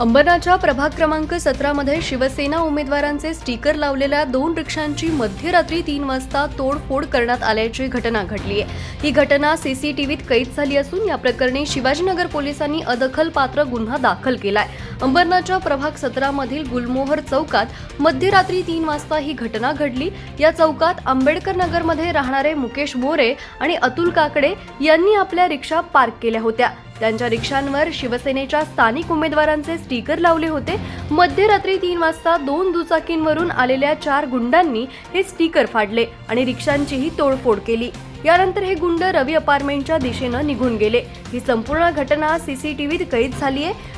अंबरनाथच्या प्रभाग क्रमांक सतरामध्ये शिवसेना उमेदवारांचे स्टिकर लावलेल्या दोन रिक्षांची मध्यरात्री तीन वाजता तोडफोड करण्यात आल्याची घटना घडली आहे. ही घटना सीसीटीव्हीत कैद झाली असून या प्रकरणी शिवाजीनगर पोलिसांनी अदखलपात्र गुन्हा दाखल केलाय. अंबरनाथच्या प्रभाग सतरामधील गुलमोहर चौकात मध्यरात्री तीन वाजता ही घटना घडली. या चौकात आंबेडकर नगरमध्ये राहणारे मुकेश बोरे आणि अतुल काकडे यांनी आपल्या रिक्षा पार्क केल्या होत्या. त्यांच्या रिक्षांवर शिवसेनेच्या स्थानिक उमेदवारांचे स्टिकर लावले होते. मध्यरात्री तीन वाजता दोन दुचाकींवरून आलेल्या चार गुंडांनी हे स्टिकर फाडले आणि रिक्षांचीही तोडफोड केली. यानंतर हे गुंड रवी अपार्टमेंटच्या दिशेनं निघून गेले. ही संपूर्ण घटना सीसीटीव्हीत कैद झाली आहे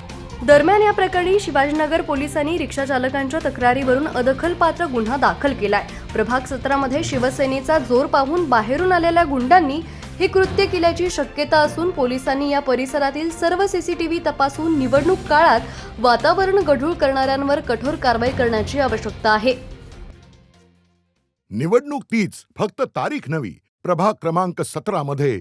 दरम्यान या प्रकरणी शिवाजीनगर पोलिसांनी रिक्षा चालकांच्या तक्रारीवरून अदखलपात्र गुन्हा दाखल केलाय. प्रभाग सत्रामध्ये शिवसेनेचा जोर पाहून बाहेरून आलेल्या गुंडांनी हे कृत्य केल्याची शक्यता असून पोलिसांनी या परिसरातील सर्व सीसीटीव्ही तपासून निवडणूक काळात वातावरण गढूळ करणाऱ्यांवर कठोर कारवाई करण्याची आवश्यकता आहे. निवडणूक तीच फक्त तारीख नवी प्रभाग क्रमांक सतरा मध्ये